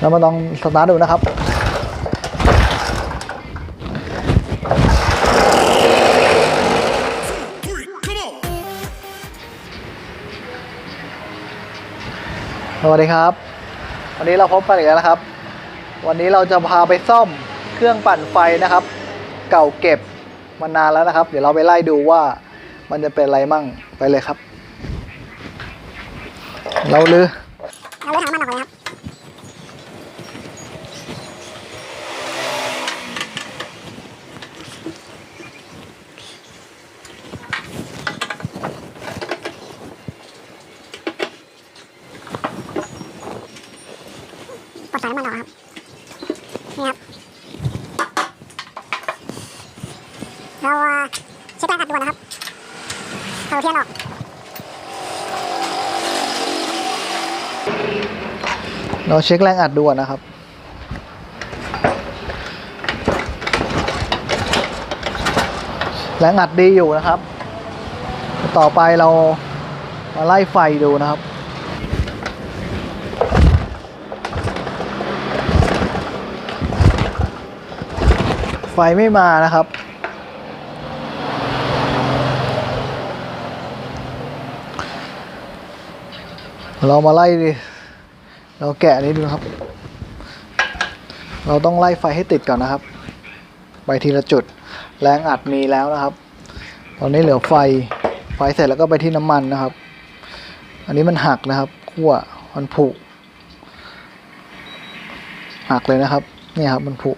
เรามาลองสตาร์ทดูนะครับสวัสดีครับ วันนี้เราพบกันอีกแล้วนะครับ วันนี้เราจะพาไปซ่อมเครื่องปั่นไฟนะครับ เก่าเก็บมานานแล้วนะครับ เดี๋ยวเราไปไล่ดูว่ามันจะเป็นอะไรมั่งไปเลยครับ เราลือเราลือกทางน้ำมันออกเลยครับ ปลดสายน้ำมันออกครับ นี่ครับ เราเอ่อเช็คแรงอัดด่วนนะครับ เอาเทียนออกเราเช็คแรงอัดดูก่อนนะครับ แรงอัดดีอยู่นะครับ ต่อไปเรามาไล่ไฟดูนะครับไฟไม่มานะครับ เรามาไล่ดิเราแกะนี้ดูครับ เราต้องไล่ไฟให้ติดก่อนนะครับ ไปทีละจุด แรงอัดมีแล้วนะครับ ตอนนี้เหลือไฟ ไฟเสร็จแล้วก็ไปที่น้ำมันนะครับ อันนี้มันหักนะครับขั้วมันผุหักเลยนะครับ นี่ครับมันผุ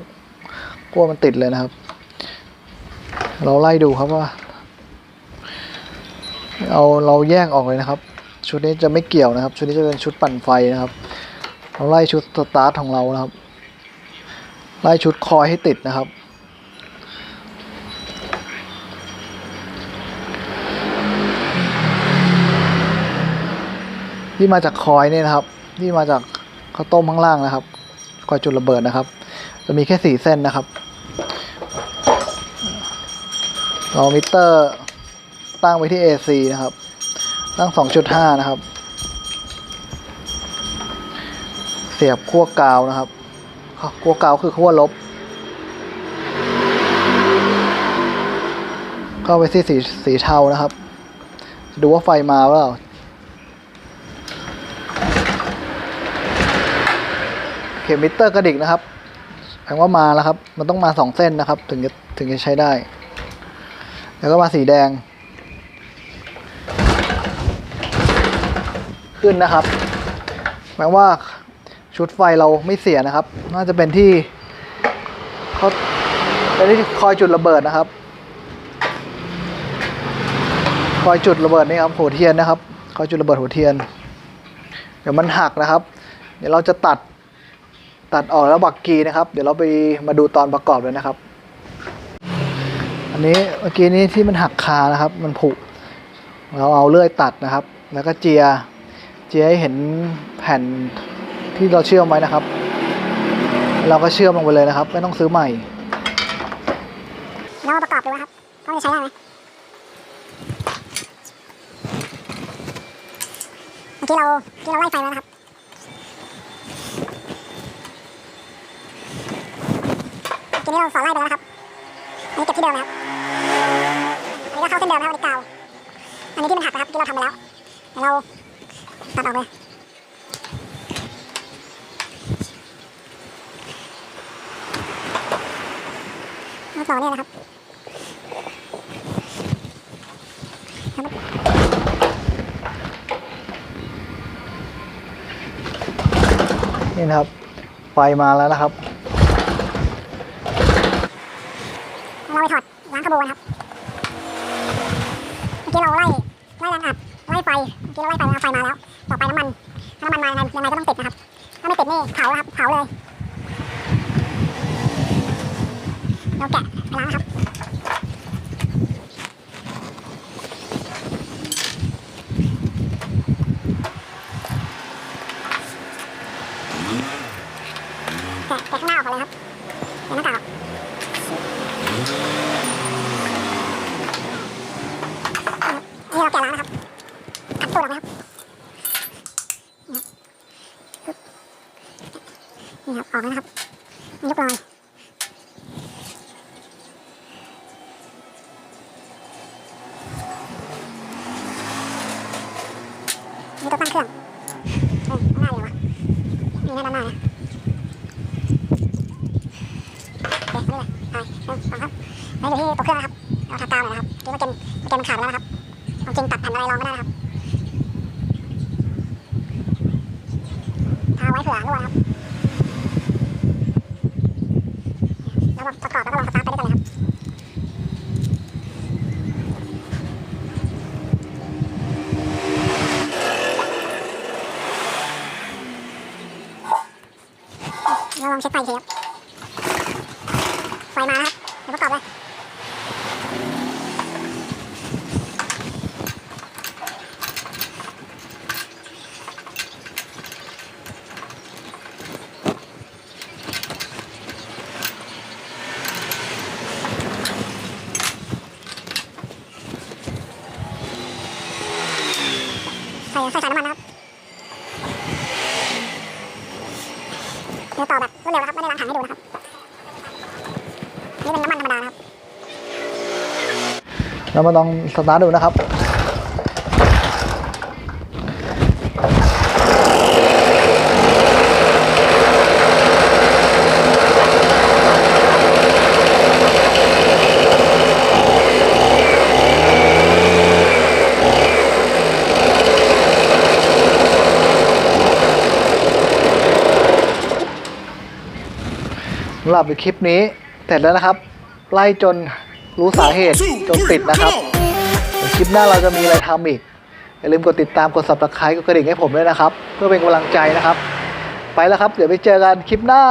ขั้วมันติดเลยนะครับ เราไล่ดูครับว่า เอาเราแยกออกเลยนะครับ ชุดนี้จะไม่เกี่ยวนะครับ ชุดนี้จะเป็นชุดปั่นไฟนะครับเราไล่ชุดสตาร์ทของเรานะครับ ไล่ชุดคอยให้ติดนะครับที่มาจากคอยเนี่ยนะครับ ที่มาจากข้าวต้มข้างล่างนะครับคอยจุดระเบิดนะครับ จะมีแค่สี่เส้นนะครับเรามิเตอร์ตั้งไว้ที่ AC นะครับ ตั้ง 2.5 นะครับ เสียบขั้วกาวนะครับขั้วกาวคือขั้วลบ เข้าไปที่สีสีเทานะครับ ดูว่าไฟมาเปล่าเข็มมิเตอร์กระดิกนะครับแปลว่ามาแล้วครับ มันต้องมาสองเส้นนะครับ ถึงจะถึงจะใช้ได้ แล้วก็มาสีแดง ขึ้นนะครับแปลว่าชุดไฟเราไม่เสียนะครับ น่าจะเป็นที่เขาเป็นที่คอยจุดระเบิดนะครับ คอยจุดระเบิดนี่ครับหัวเทียนนะครับ คอยจุดระเบิดหัวเทียน เดี๋ยวมันหักนะครับ เดี๋ยวเราจะตัดตัดออกแล้วบักกีนะครับ เดี๋ยวเราไปมาดูตอนประกอบเลยนะครับ อันนี้เมื่อกี้นี้ที่มันหักคานะครับ มันผุเราเอาเลื่อยตัดนะครับ แล้วก็เจีย เจียให้เห็นแผ่นที่เราเชื่อมไว้นะครับ เราก็เชื่อมลงไปเลยนะครับ ไม่ต้องซื้อใหม่เรามาประกอบดูนะครับว่าจะใช้ได้ไหมเมื่อกี้เราเมื่อกี้เราไล่ไฟแล้วนะครับเมื่อกี้นี้เราสอนไล่ไปแล้วนะครับอันนี้เก็บที่เดิมนะครับอันนี้ก็เข้าเส้นเดิมนะครับอันนี้กาวอันนี้ที่มันหักนะครับที่เราทำไปแล้วเดี๋ยวเรา ตัดออกเลยแล้วต่อเนี่ยนะครับนี่นะครับไฟมาแล้วนะครับ เราไปถอดล้างขบวนครับเมื่อกี้เราไล่ไล่แรงอัด ไฟเมื่อกี้เราไล่ไฟแล้วไฟมาแล้ว ต่อไปน้ำมันถ้าน้ำมันมายังไงยังไงก็ต้องติดนะครับ ถ้าไม่ติดนี่เผาครับเผาเลย เราแกะไปล้างนะครับ แกะแกะข้างหน้าออกก่อนเลยครับแกะหน้ากากออก นี่เราแกะล้างนะครับขั ออกนะครับนี่ครับออกแล้วนะครับยกลอยนี่ตัวตั้งเครื่องเออด้านหน้าอยู่วะนี่หน้าด้านหน้านะโอเคนนี้เลยไปหนึ่งสองครับแล้วอยู่ที่ตัวเครื่องนะครับเราทากาวหน่อยนะครับที่ว่าเกมเกมมันขาดไปแล้วนะครับควาจริงตัดแผ่นอะไรรองไม่ได้นะครับทาไว้เผื่อรั่วนะครับ แล้วแบบประกอบแล้วก็ลองสตาร์ทไปด้วยกันเลยครับ เราลองเช็คไฟกทีครับไฟมาครับเดี๋ยวประกอบเลยใส่ใส่สายน้ำมันนะครับ เดี๋ยวต่อแบบรวดเร็วนะครับ ไม่ได้ล้างถังให้ดูนะครับ นี่เป็นน้ำมันธรรมดานะครับ เรามาลองสตาร์ทดูนะครับำหรับคลิปนี้เสร็จแล้วนะครับ ไล่จนรู้สาเหตุจนติดนะครับเดี๋ยวคลิปหน้าเราจะมีอะไรทำอีกอย่าลืมกดติดตามกด subscribe กดกระดิ่งให้ผมด้วยนะครับ เพื่อเป็นกำลังใจนะครับ ไปแล้วครับ เดี๋ยวไปเจอกันคลิปหน้า